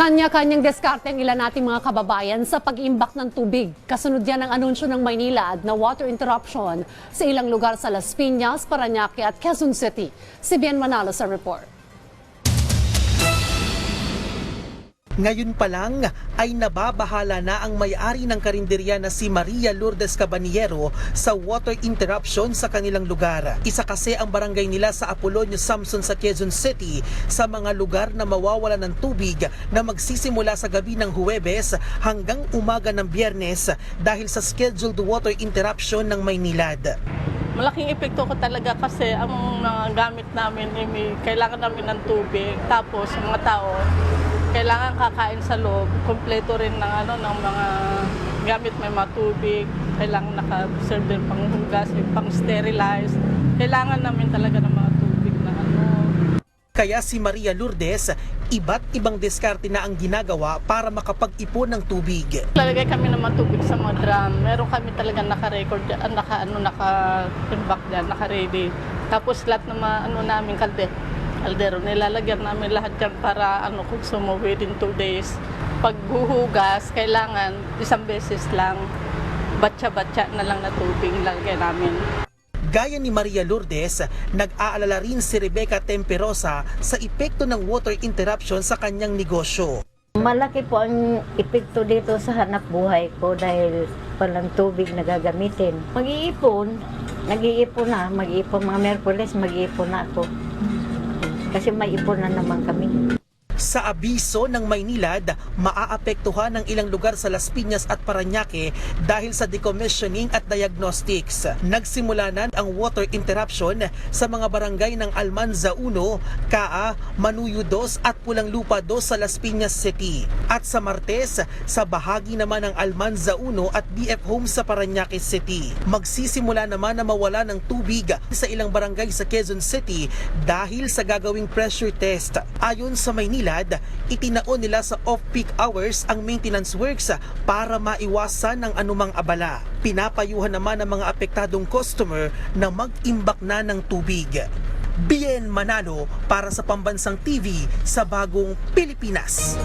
Kanya-kanyang diskarte ang ilan nating mga kababayan sa pag-iimbak ng tubig. Kasunod yan ang anunsyo ng Maynila na water interruption sa ilang lugar sa Las Piñas, Parañaque at Quezon City. Si Bien Manalo sa report. Ngayon pa lang ay nababahala na ang may-ari ng karinderya na si Maria Lourdes Cabaniero sa water interruption sa kanilang lugar. Isa kasi ang barangay nila sa Apolonio Samson sa Quezon City sa mga lugar na mawawala ng tubig na magsisimula sa gabi ng Huwebes hanggang umaga ng Biyernes dahil sa scheduled water interruption ng Maynilad. Malaking epekto ko talaga kasi ang mga gamit namin, eh, may, kailangan namin ng tubig. Tapos mga tao, kailangan kakain sa loob. Kompleto rin ng, ano, ng mga gamit, may mga tubig. Kailangan naka-serve din pang hugas, pang sterilize. Kailangan namin talaga ng mga tubig na ano, Kaya si Maria Lourdes, iba't ibang diskarte na ang ginagawa para makapag-ipon ng tubig. Lalagay kami ng mga tubig sa mga drum. Meron kami talaga naka-record, dyan, naka, ano, naka-imbak dyan, naka-ready. Tapos lahat ng mga, ano namin, kalde, kaldero, nilalagyan namin lahat dyan para, ano, consume within two days. Pag buhugas, kailangan isang beses lang, batsa-batsa na lang na tubig lalagay namin. Gaya ni Maria Lourdes, nag-aalala rin si Rebecca Temperosa sa epekto ng water interruption sa kanyang negosyo. Malaki po ang epekto dito sa hanap buhay ko dahil walang tubig na gagamitin. Mag-iipon, nag-iipon na, mag-iipon mga Merkules, mag-iipon na ako. Kasi may ipon na naman kami. Sa abiso ng Maynilad, maaapektuhan ng ilang lugar sa Las Piñas at Parañaque dahil sa decommissioning at diagnostics. Nagsimula na ang water interruption sa mga barangay ng Almanza 1, Kaa, Manuyo 2 at Pulang Lupa 2 sa Las Piñas City. At sa Martes, sa bahagi naman ng Almanza 1 at BF Home sa Parañaque City. Magsisimula naman na mawala ng tubig sa ilang barangay sa Quezon City dahil sa gagawing pressure test. Ayon sa Maynilad, itinaon nila sa off-peak hours ang maintenance works para maiwasan ang anumang abala. Pinapayuhan naman ng mga apektadong customer na mag-imbak na ng tubig. Bien Manalo para sa Pambansang TV sa Bagong Pilipinas.